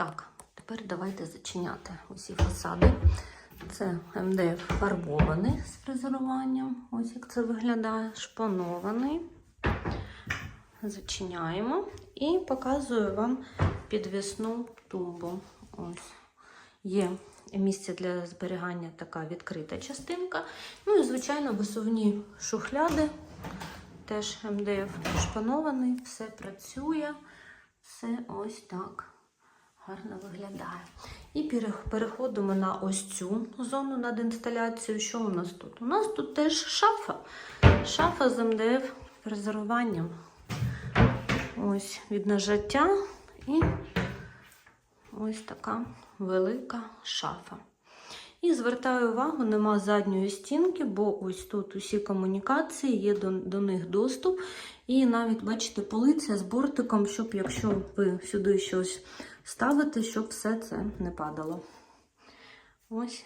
Так, тепер давайте зачиняти усі фасади. Це МДФ фарбований з фрезеруванням. Ось як це виглядає. Шпанований. Зачиняємо і показую вам підвісну тумбу. Ось є місце для зберігання така відкрита частинка. Ну і, звичайно, висувні шухляди. Теж МДФ шпанований, все працює, все ось так гарно виглядає. І переходимо на ось цю зону над інсталяцією. Що у нас тут? У нас тут теж шафа. Шафа з МДФ фрезеруванням. Ось від нажаття і ось така велика шафа. І звертаю увагу, нема задньої стінки, бо ось тут усі комунікації, є до, до них доступ. І навіть, бачите, полиця з бортиком, щоб якщо ви сюди щось ставите, щоб все це не падало. Ось.